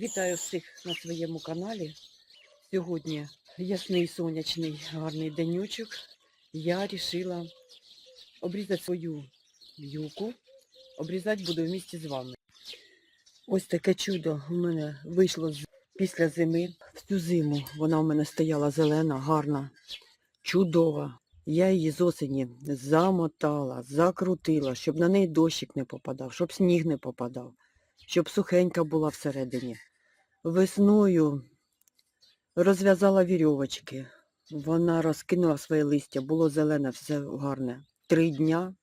Вітаю всіх на своєму каналі. Сьогодні ясний сонячний гарний денючок. Я вирішила обрізати свою юку. Обрізати буду в місті з вами. Ось таке чудо в мене вийшло після зими. Всю зиму вона в мене стояла зелена, гарна, чудова. Я її з осені замотала, закрутила, щоб на неї дощик не попадав, щоб сніг не попадав щоб сухенька була всередині. Весною розв'язала вірьовочки. Вона розкинула своє листя, було зелене, все гарне. Три дня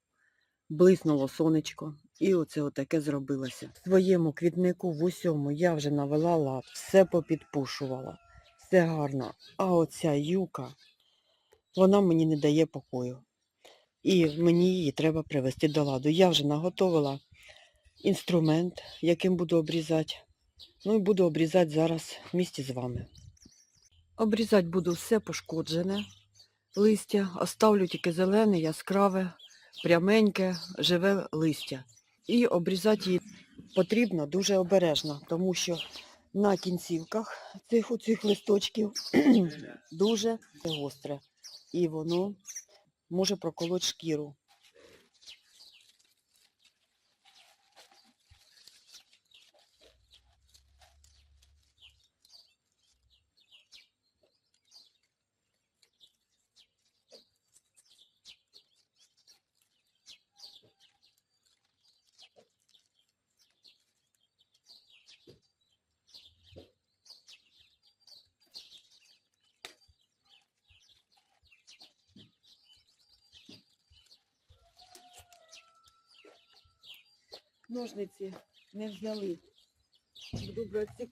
блиснуло сонечко, і оце отаке зробилося. В своєму квітнику в усьому я вже навела лад, все попідпушувала, все гарно. А оця юка, вона мені не дає покою. І мені її треба привести до ладу. Я вже наготовила інструмент, яким буду обрізати. Ну і буду обрізати зараз в місті з вами. Обрізати буду все пошкоджене листя, оставлю тільки зелене, яскраве, пряменьке, живе листя. І обрізати її потрібно дуже обережно, тому що на кінцівках цих оцих листочків дуже гостре. І воно може проколоти шкіру. Ножниці не взяли. Буду брати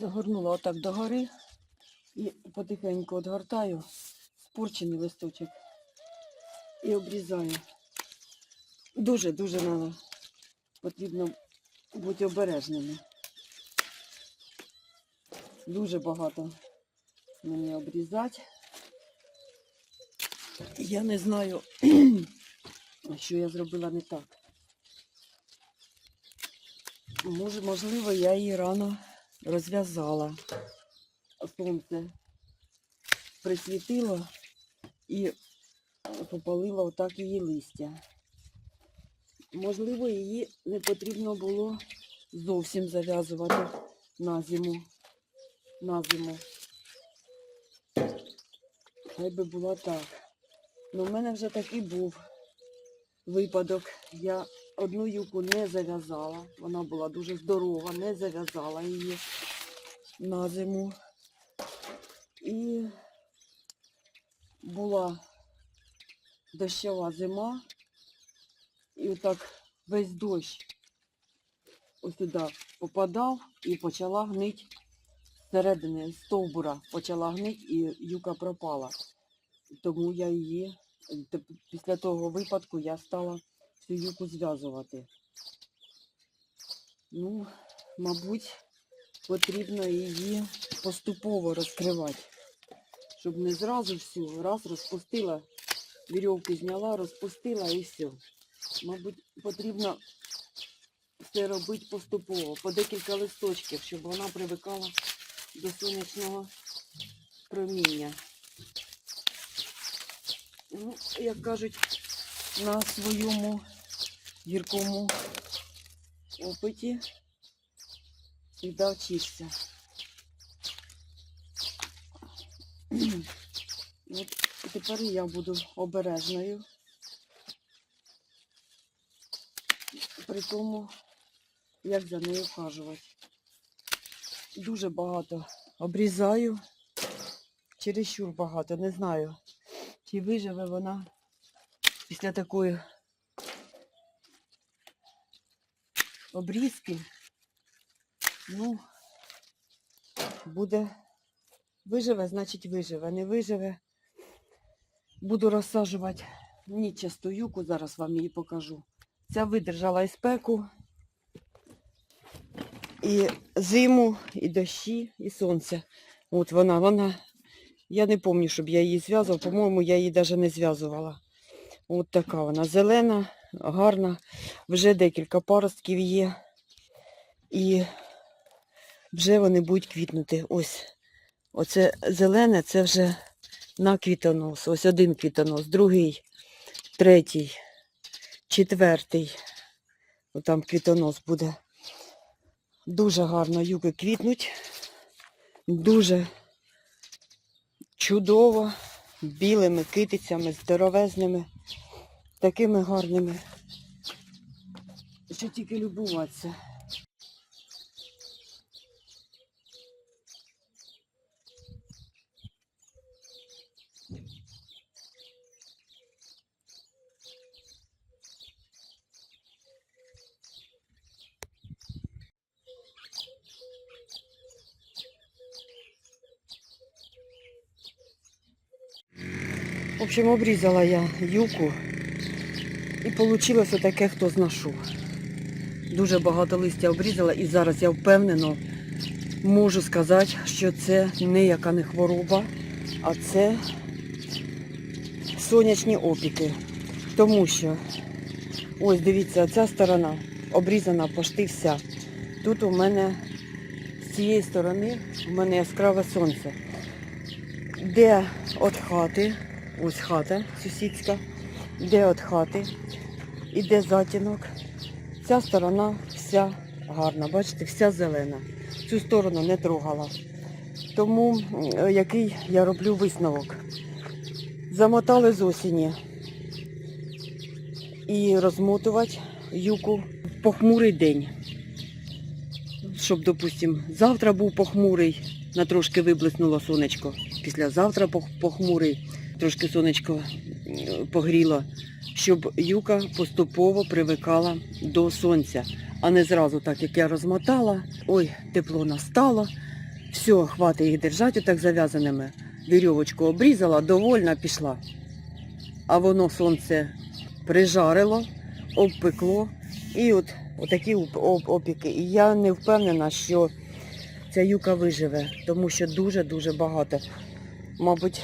Загорнула отак догори і потихеньку відгортаю спорчений листочок і обрізаю. Дуже-дуже надо. Потрібно бути обережними. Дуже багато мені обрізати. Я не знаю, що я зробила не так. Може, можливо, я її рано розв'язала. Сонце присвітило і попалило отак її листя. Можливо, її не потрібно було зовсім зав'язувати на зиму. На зиму. Хай би було так. Ну, в мене вже такий був випадок. Я одну юку не зав'язала. Вона була дуже здорова, не зав'язала її на зиму. І була дощова зима, і отак весь дощ туди попадав і почала гнить всередини стовбура, почала гнить і юка пропала. Тому я її після того випадку я стала цю юку зв'язувати. Ну, мабуть, потрібно її поступово розкривати, щоб не зразу всю, раз розпустила, вірьовки зняла, розпустила і все. Мабуть, потрібно все робити поступово, по декілька листочків, щоб вона привикала до сонячного проміння. Ну, як кажуть, на своєму гіркому опиті і вчишся. От тепер я буду обережною. При тому, як за нею вхажувати. Дуже багато обрізаю, чересчур багато, не знаю, чи виживе вона після такої обрізки. Ну, буде виживе, значить виживе. Не виживе. Буду розсаджувати нічасту юку, зараз вам її покажу. Ця видержала і спеку, і зиму, і дощі, і сонце. От вона, вона. Я не пам'ятаю, щоб я її зв'язувала. По-моєму, я її навіть не зв'язувала. От така вона зелена, гарна. Вже декілька паростків є. І вже вони будуть квітнути. Ось. Оце зелене, це вже на квітонос. Ось один квітонос, другий, третій, четвертий. Отам квітонос буде. Дуже гарно юки квітнуть. Дуже чудово, білими китицями, здоровезними, такими гарними, що тільки любуватися. В общем, обрізала я юку і вийшло таке, хто знашу. Дуже багато листя обрізала і зараз я впевнено можу сказати, що це ніяка не хвороба, а це сонячні опіки. Тому що, ось дивіться, ця сторона обрізана почти вся. Тут у мене з цієї сторони у мене яскраве сонце. Де від хати, ось хата сусідська, де від хати, іде затінок. Ця сторона вся гарна, бачите, вся зелена. Цю сторону не трогала. Тому який я роблю висновок. Замотали з осені і розмотувати юку в похмурий день. Щоб, допустимо, завтра був похмурий, на трошки виблиснуло сонечко. Післязавтра похмурий, трошки сонечко погріло, щоб юка поступово привикала до сонця, а не зразу так, як я розмотала. Ой, тепло настало. Все, хватить їх держати отак зав'язаними. Вірьовочку обрізала, довольна пішла. А воно сонце прижарило, обпекло. І от оп- опіки. І я не впевнена, що ця юка виживе, тому що дуже-дуже багато. Мабуть,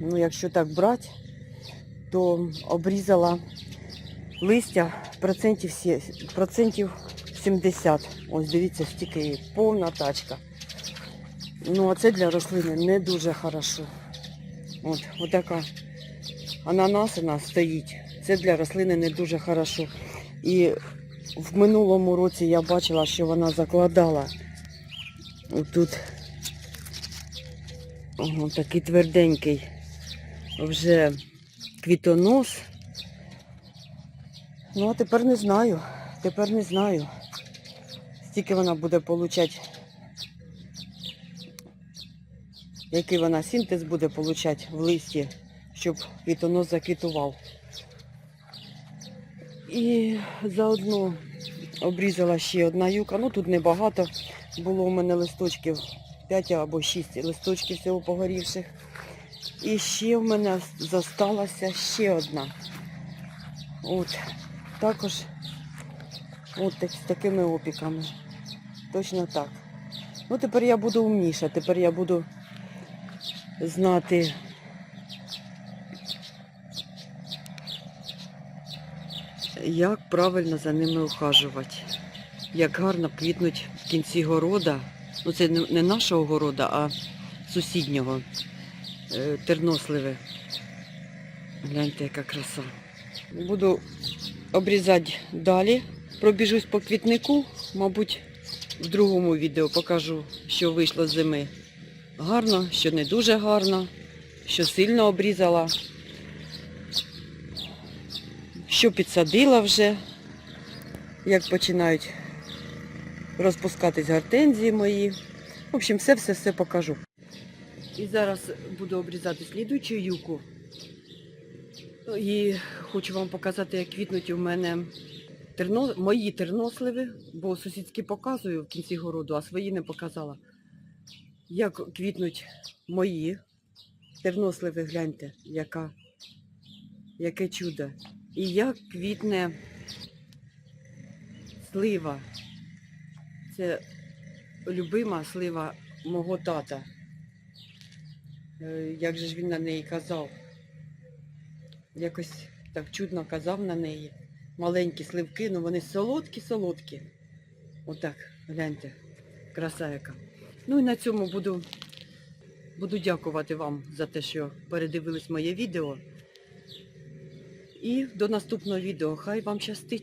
ну якщо так брати, то обрізала листя процентів, процентів 70. Ось дивіться, стільки її, повна тачка. Ну, а це для рослини не дуже хорошо. От, отака ананас у нас стоїть. Це для рослини не дуже хорошо. І в минулому році я бачила, що вона закладала тут ого, такий тверденький вже квітонос. Ну, а тепер не знаю. Тепер не знаю. Скільки вона буде получати. Який вона синтез буде получати в листі, щоб квітонос заквітував. І заодно обрізала ще одна юка. Ну тут небагато. Було у мене листочків 5 або 6 листочків всього погорівших. І ще в мене зосталася ще одна. От. Також от з такими опіками. Точно так. Ну тепер я буду умніша, тепер я буду знати. Як правильно за ними ухажувати. Як гарно квітнуть в кінці города. Ну це не нашого города, а сусіднього. Е, терносливе. Гляньте, яка краса. Буду обрізати далі. Пробіжусь по квітнику, мабуть, в другому відео покажу, що вийшло з зими. Гарно, що не дуже гарно, що сильно обрізала, що підсадила вже, як починають розпускатись гортензії мої. В общем, все-все-все покажу. І зараз буду обрізати слідуючу юку. І хочу вам показати, як квітнуть у мене терно... мої терносливи, бо сусідські показую в кінці городу, а свої не показала. Як квітнуть мої терносливи, гляньте, яка, яке чудо. І як квітне слива. Це любима слива мого тата. Е, Як же ж він на неї казав? Якось так чудно казав на неї. Маленькі сливки, ну вони солодкі-солодкі. Отак, гляньте, краса яка. Ну і на цьому буду, буду дякувати вам за те, що передивились моє відео. І до наступного відео. Хай вам щастить!